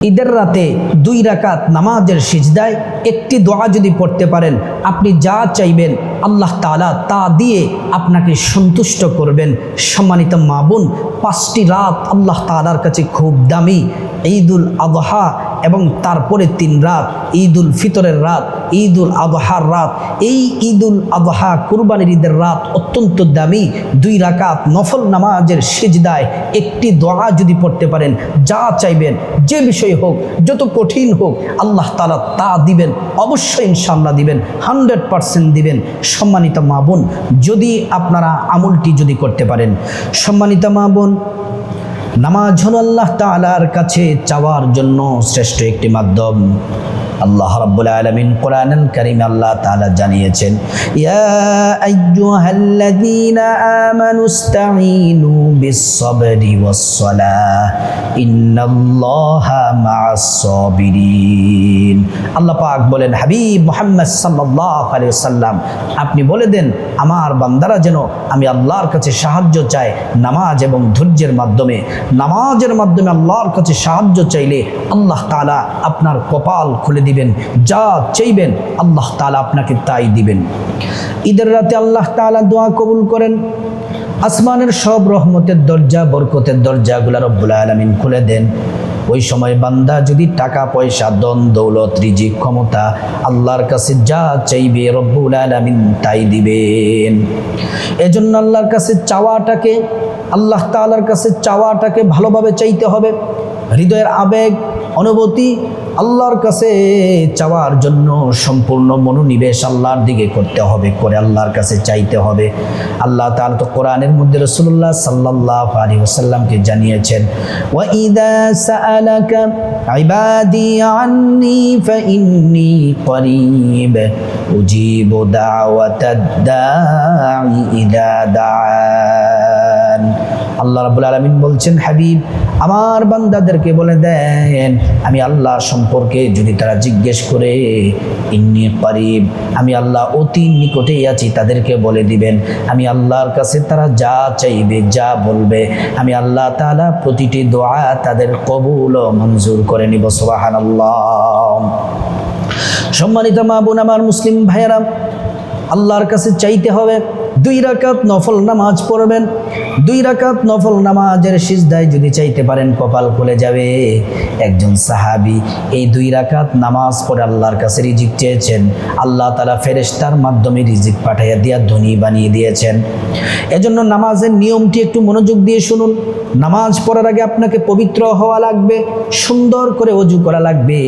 ঈদের রাতে দুই রাকাত নামাজের সিজদায় একটি দোয়া যদি পড়তে পারেন আপনি যা চাইবেন আল্লাহ তাআলা তা দিয়ে আপনাকে সন্তুষ্ট করবেন। সম্মানিত মা বোন, পাঁচটি রাত আল্লাহ তালার কাছে খুব দামি। ঈদুল আদহা এবং তারপরে তিন রাত, ঈদুল ফিতরের রাত, ঈদুল আদহার রাত। এই ঈদুল আদহা কুরবানির ঈদের রাত অত্যন্ত দামি। দুই রাকাত নফল নামাজের সেজদায় একটি দোয়া যদি পড়তে পারেন, যা চাইবেন, যে বিষয় হোক, যত কঠিন হোক, আল্লাহ তালা তা দিবেন। অবশ্যই ইনশাল্লাহ দিবেন, হান্ড্রেড পারসেন্ট দিবেন। সম্মানিত মা বোন যদি আপনারা আমলটি যদি করতে পারেন। সম্মানিত মা বোন নামাজ হল আল্লাহ তালার কাছে চাওয়ার জন্য শ্রেষ্ঠ একটি মাধ্যম। আল্লাহ রাব্বুল আলামিন কোরআনুল কারীমে আল্লাহ তাআলা জানিয়েছেন, ইয়া আইয়ুহাল্লাযীনা আমানুস্তাঈনু বিস-সাবরি ওয়াস-সালাহ, ইন্নাল্লাহা মা'আস-সাবিরিন। আল্লাহ পাক বলেন, হাবিব মুহাম্মদ সাল্লাল্লাহু আলাইহি ওয়াসাল্লাম, আপনি বলে দেন, আমার বান্দারা যেন আমি আল্লাহর কাছে সাহায্য চাই নামাজ এবং ধৈর্যের মাধ্যমে। নামাজের মাধ্যমে আল্লাহর কাছে সাহায্য চাইলে আল্লাহ তালা আপনার কপাল খুলে দিবেন, যা চাইবেন আল্লাহ তালা আপনাকে তাই দিবেন। ঈদের রাতে আল্লাহ তালা দোয়া কবুল করেন। আসমানের সব রহমতের দরজা, বরকতের দরজাগুলা রব্বুল আলমিন খুলে দেন। ওই সময় বান্দা যদি টাকা, পয়সা দন দৌলত, রিজিক, ক্ষমতা আল্লাহর কাছে যা চাইবে রব্বুল আলামিন তাই দিবেন। এজন্য আল্লাহর কাছে চাওয়াটাকে, আল্লাহ তাআলার কাছে চাওয়াটাকে ভালোভাবে চাইতে হবে। হৃদয়ের আবেগ, অনুভূতি আল্লাহর কাছে চাওয়ার জন্য সম্পূর্ণ মনোনিবেশ আল্লাহর দিকে করতে হবে, করে আল্লাহর কাছে চাইতে হবে। আল্লাহ তাআলা তো কোরআনের মধ্যে রসুল্লাহ সাল্লাল্লাহু আলাইহি ওয়াসাল্লামকে জানিয়েছেন ওয়া ইদা সাআলাকা ইবাদি আন্নি ফাইন্নি করিব, উজিবু দাওয়াতাদ দাঈ ইদা দাআন আল্লাহ রাব্বুল আলামিন বলছেন, হাবিব, আমার বান্দাদেরকে বলে দেন, আমি আল্লাহ সম্পর্কে যদি তারা জিজ্ঞেস করে, ইন্নি করিব আমি আল্লাহ অতি নিকটেই আছি, তাদেরকে বলে দিবেন, আমি আল্লাহর কাছে তারা যা চাইবে, যা বলবে, আমি আল্লাহ তাআলা প্রতিটি দোয়া তাদের কবুল ও মঞ্জুর করে নিব, সুবহানাল্লাহ। সম্মানিত মা বোন, আমার মুসলিম ভাইয়েরা, আল্লাহর কাছে চাইতে হবে দুই রাকাত নফল নামাজ পড়বেন, দুই রাকাত নফল নামাজের সিজদায় যদি চাইতে পারেন কপাল খুলে যাবে। একজন সাহাবি এই দুই রাকাত নামাজ পড়ে আল্লাহর কাছে রিজিক চেয়েছেন, আল্লাহ তালা ফেরেস্তার মাধ্যমে রিজিক পাঠাইয়া দিয়া ধনী বানিয়ে দিয়েছেন। এজন্য নামাজের নিয়মটি একটু মনোযোগ দিয়ে শুনুন। নামাজ পড়ার আগে আপনাকে পবিত্র হওয়া লাগবে, সুন্দর করে অজু করা লাগবে।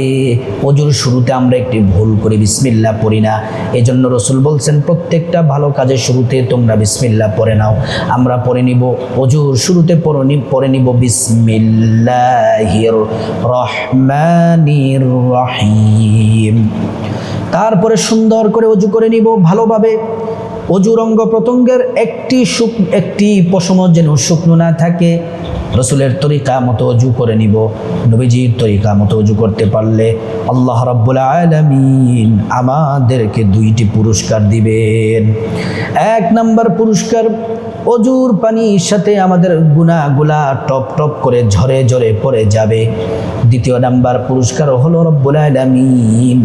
অজুর শুরুতে আমরা একটি ভুল করি বিসমিল্লা পড়ি না। এজন্য রসুল বলছেন, প্রত্যেকটা ভালো কাজের শুরুতে তোমরা বিসমিল্লা পরে নাও। আমরা পরে নিব অজুর শুরুতে পরে পরে নিব বিসমিল্লাহির রহমানির রহিম। তারপরে সুন্দর করে অজু করে নিব ভালোভাবে। অজুর অঙ্গ প্রত্যঙ্গের একটি একটি পশম যেন শুকনো না থাকে। রসুলের তরিকা মতো অজু করে নিব। নবীজির তরিকা মতো অজু করতে পারলে আল্লাহ রাব্বুল আলামিন আমাদেরকে দুইটি পুরস্কার দিবেন। এক নম্বর পুরস্কার, অজুর পানির সাথে আমাদের গুণাগুলা টপ টপ করে ঝরে ঝরে পড়ে যাবে। দ্বিতীয় নাম্বার পুরস্কার হলো রব্বুল আলামিন।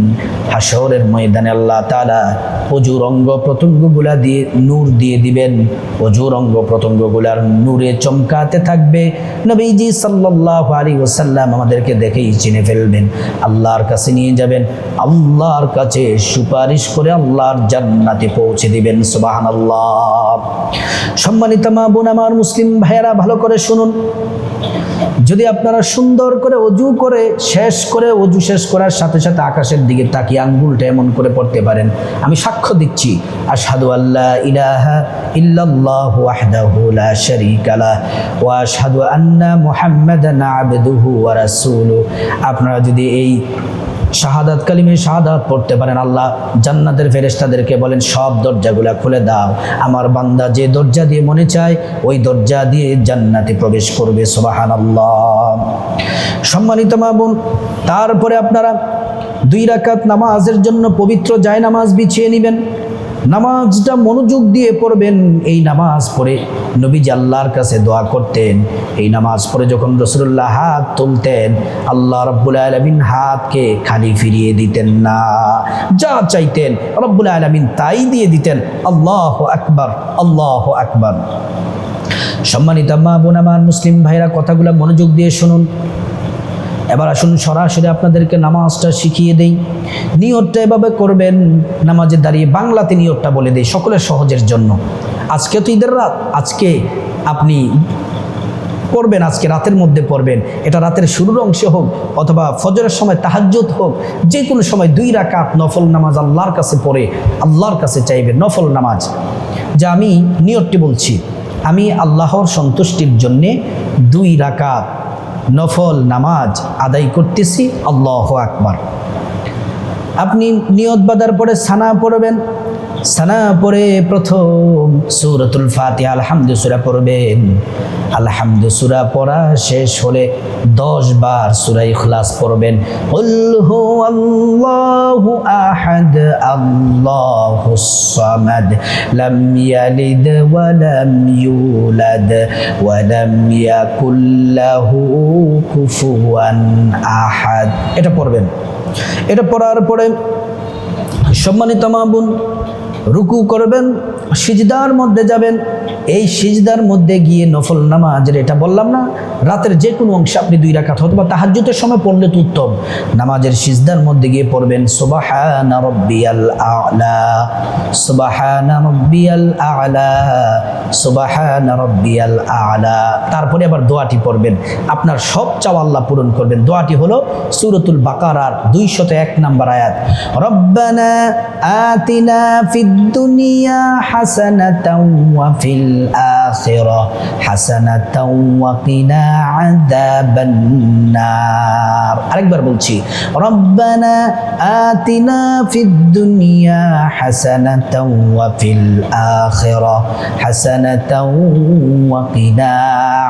হাসরের ময়দানে আল্লাহ তাআলা অজুর অঙ্গ প্রত্যঙ্গগুলা দিয়ে নূর দিয়ে দিবেন। অজুর অঙ্গ প্রত্যঙ্গগুলার নূরে চমকাতে থাকবে। নবীজি সাল্লাল্লাহু আলাইহি ওয়াসাল্লাম আমাদেরকে দেখেই চিনে ফেলবেন। আল্লাহর কাছে নিয়ে যাবেন, আল্লাহর কাছে সুপারিশ করে আল্লাহর জান্নাতে পৌঁছে দিবেন, সুবহানাল্লাহ। সম্মানিত মা বোন, আমার মুসলিম ভাইয়েরা, ভালো করে শুনুন। যদি আপনারা সুন্দর করে অজু করে, শেষ করে অজু শেষ করার সাথে সাথে আকাশের দিকে তাকিয়ে আঙ্গুলটা এমন করে পড়তে পারেন। আমি সাক্ষ্য দিচ্ছি, আশহাদু আল্লাহ ইলাহা ইল্লাল্লাহ ওয়াহদাহু লা শারীকা লাহ ওয়া আশহাদু আন্না মুহাম্মাদান আবদুহু ওয়া আপনারা যদি এই শাহাদাত কালিমে শাহাদাত পড়তে পারেন, আল্লাহ জান্নাতের ফেরেশতাদেরকে বলেন, সব দরজাগুলা খুলে দাও। আমার বান্দা যে দরজা দিয়ে মনে চায়, ওই দরজা দিয়ে জান্নাতে প্রবেশ করবে, সুবহানাল্লাহ। সম্মানিত মা বোন, তারপরে আপনারা দুই রাকাত নামাজের জন্য পবিত্র জায়নামাজ বিছিয়ে নেবেন। নামাজটা মনোযোগ দিয়ে পড়বেন, এই নামাজ পড়ে নবীজি আল্লাহর কাছে দোয়া করতেন। এই নামাজ পড়ে যখন রসুল্লাহ হাত তুলতেন, আল্লাহ রব্বুল আলমিন হাতকে খালি ফিরিয়ে দিতেন না। যা চাইতেন রব্বুল আলমিন তাই দিয়ে দিতেন। আল্লাহ আকবার আল্লাহ আকবার। সম্মানিত মা বোন, আমার মুসলিম ভাইরা, কথাগুলো মনোযোগ দিয়ে শুনুন। এবার আসুন সরাসরি আপনাদেরকে নামাজটা শিখিয়ে দেই। নিয়তটা এভাবে করবেন, নামাজে দাঁড়িয়ে বাংলাতে নিয়তটা বলে দেই সকলের সহজের জন্য। আজকে তো ঈদের রাত, আজকে আপনি পড়বেন, আজকে রাতের মধ্যে পড়বেন। এটা রাতের শুরুর অংশে হোক অথবা ফজরের সময় তাহাজ্জুদ হোক যে কোনো সময় দুই রাকাত নফল নামাজ আল্লাহর কাছে পড়ে, আল্লাহর কাছে চাইবেন নফল নামাজ। যা আমি নিয়তটি বলছি, আমি আল্লাহর সন্তুষ্টির জন্যে দুই রাকাত নফল নামাজ আদায় করতেছি আল্লাহ আকবার। আপনি নিয়ত বাদার পরে সানা পড়বেন সানা পরে প্রথম। সুরতুল ফাতিহা, আলহামদু সুরা পড়বেন। আলহামদু সুরা পড়া শেষ হলে দশ বার সুরা ইখলাস পড়বেন। উল্হু আল্লাহু আহাদ, আল্লাহু সামাদ, লাম ইয়ালিদ ওয়া লাম ইউলাদ, ওয়া লাম ইয়াকুল লাহু কুফুয়ান আহাদ। এটা পড়বেন। এটা পড়ার পরে সম্মানিত মা বোন রুকু করবেন, সিজদার মধ্যে যাবেন। এই সিজদার মধ্যে গিয়ে নফল নামাজের এটা বললাম না, রাতের যে কোনো অংশে আপনি দুই রাখাত অথবা তাহাজ্জুদের সময় পড়লে তো উত্তম। নামাজের সিজদার মধ্যে গিয়ে পড়বেন, সুবাহানা রব্বিয়াল আলা, সুবাহানা রব্বিয়াল আলা, সুবাহানা রব্বিয়াল আলা। তারপরে আবার দোয়াটি পড়বেন। আপনার সব চাওয়া আল্লাহ পূরণ করবেন। দোয়াটি হলো সুরতুল বাকারার দুইশত এক নম্বর আয়াত। রব্বানা আতিনা ফিদ দুনিয়া হাসানাতাও ওয়া ফিল আখিরা হাসানাতাও ওয়া কিনা আযাবান নার আরেকবার বলছি রব্বানা আতিনা ফিদ দুনিয়া হাসানাতাও ওয়া ফিল আখিরা হাসানাতাও ওয়া কিনা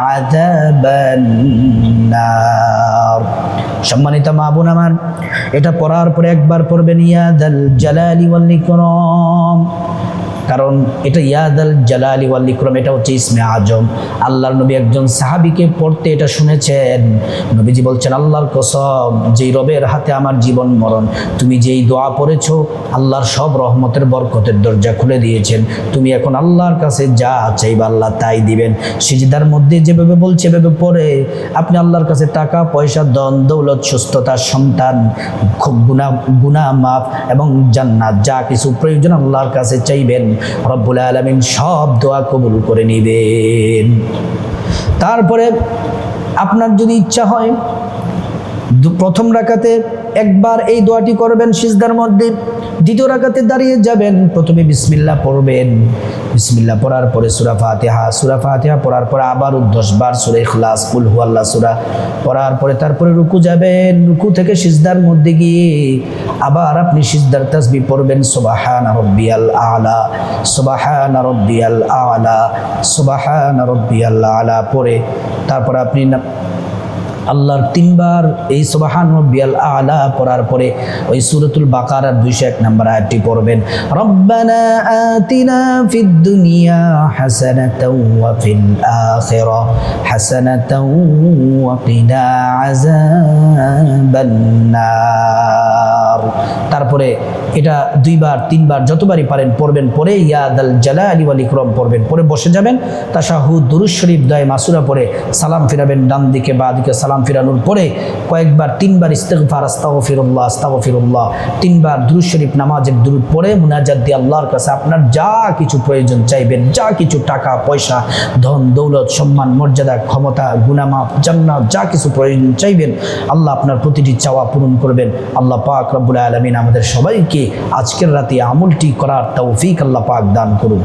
আযাবান নার সম্মানিত মা বোন আমার এটা পড়ার পরে একবার পড়বেন ইয়াদাল জালালি ওয়াল কারণ এটা ইয়াদাল জালালি ওয়াল ইকরাম, এটা হচ্ছে ইসমে আজম। আল্লাহর নবী একজন সাহাবিকে পড়তে এটা শুনেছেন। নবীজি বলছেন, আল্লাহর কসম, যেই রবের হাতে আমার জীবন মরণ, তুমি যেই দোয়া পড়েছো, আল্লাহর সব রহমতের বরকতের দরজা খুলে দিয়েছেন। তুমি এখন আল্লাহর কাছে যা চাইবা আল্লাহ তাই দিবেন। সিজদার মধ্যে যেভাবে বলছে, এভাবে পড়ে, আপনি আল্লাহর কাছে টাকা, পয়সা দন দৌলত, সুস্থতা, সন্তান, খুব গুণা গুণা মাফ এবং জান্নাত, যা কিছু প্রয়োজন আল্লাহর কাছে চাইবেন। রব্বুল আলমিন সব দোয়া কবুল করে নিবেন। তারপরে আপনার যদি ইচ্ছা হয় প্রথম রাকাতে একবার এই দোয়াটি করবেন সিজদার মধ্যে, দ্বিতীয় রাকাতে দাঁড়িয়ে যাবেন, প্রথমে বিসমিল্লাহ পড়বেন। বিসমিল্লা পড়ার পরে সুরা ফাতিহা সুরা ফাতিহা পড়ার পরে আবার দশবার সুরে ইখলাস, কুল হুয়াল্লাহ সুরা পড়ার পরে তারপরে রুকু যাবেন, রুকু থেকে সিজদার মধ্যে গিয়ে আবার আপনি সিজদার তাসবি পড়বেন, সুবাহান রব্বিয়াল আলা, সুবাহান রব্বিয়াল আলা, সুবাহান রব্বিয়াল আলা পড়ে, তারপর আপনি আল্লাহর তিনবার এই সুবাহান রব্বিয়াল আলা পড়ার পরে ওই সূরাতুল বাকারার দুইশো এক নম্বর আয়াতটি পড়বেন, রব্বানা আতিনা ফিদ দুনিয়া হাসানাতাও ওয়া ফিল আখিরা হাসানাতাও ওয়া কিনা আযাবান নার তারপরে এটা দুইবার, তিনবার, যতবারই পারেন পড়বেন পরে ইয়াদাল আলী ওয়াল ইকরাম পড়বেন পরে বসে যাবেন। তাশাহুদ দুরুশ শরীফ দয় মাসুরা পরে সালাম ফিরাবেন, ডান দিকে, বা দিকে সালাম ফিরানোর পরে কয়েকবার, তিনবার ইস্তেগফার, আস্তাগফিরুল্লাহ আস্তাগফিরুল্লাহ। তিনবার দুরুশ শরীফ, নামাজের দুরুদ পড়ে মুনাজাত দিয়ে আল্লাহর কাছে আপনার যা কিছু প্রয়োজন চাইবেন, যা কিছু টাকা, পয়সা, ধন, দৌলত, সম্মান, মর্যাদা, ক্ষমতা, গুনামাপ, জান্নাত, যা কিছু প্রয়োজন চাইবেন, আল্লাহ আপনার প্রতিটি চাওয়া পূরণ করবেন। আল্লাহ পাক রব্বুল আলমিন আমাদের সবাইকে আজকের রাতে আমলটি করার তৌফিক আল্লাহ পাক দান করুন